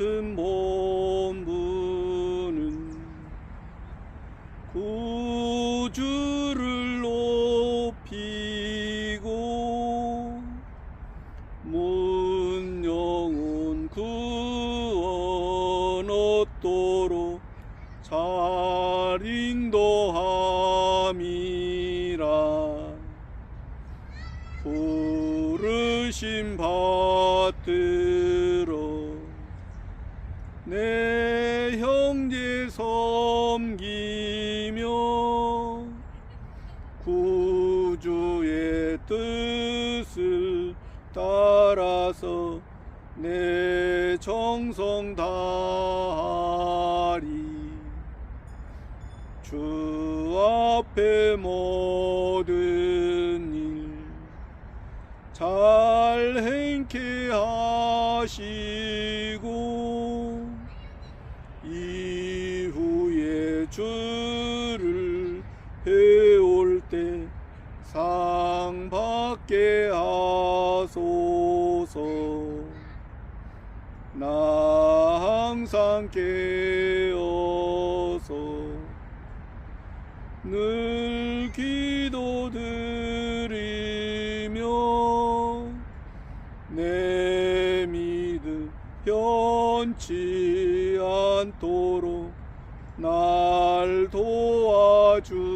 같은 본부는 구주를 높이고 문 영혼 구원 얻도록 잘 인도함이라. 부르심 받들어 내 형제 섬기며 구주의 뜻을 따라서 내 정성 다하리. 주 앞에 모든 일 잘 행케 하시 이후에 주를 배울 때상 받게 하소서. 나 항상 깨어서 늘 기 변치 않도록 날 도와주.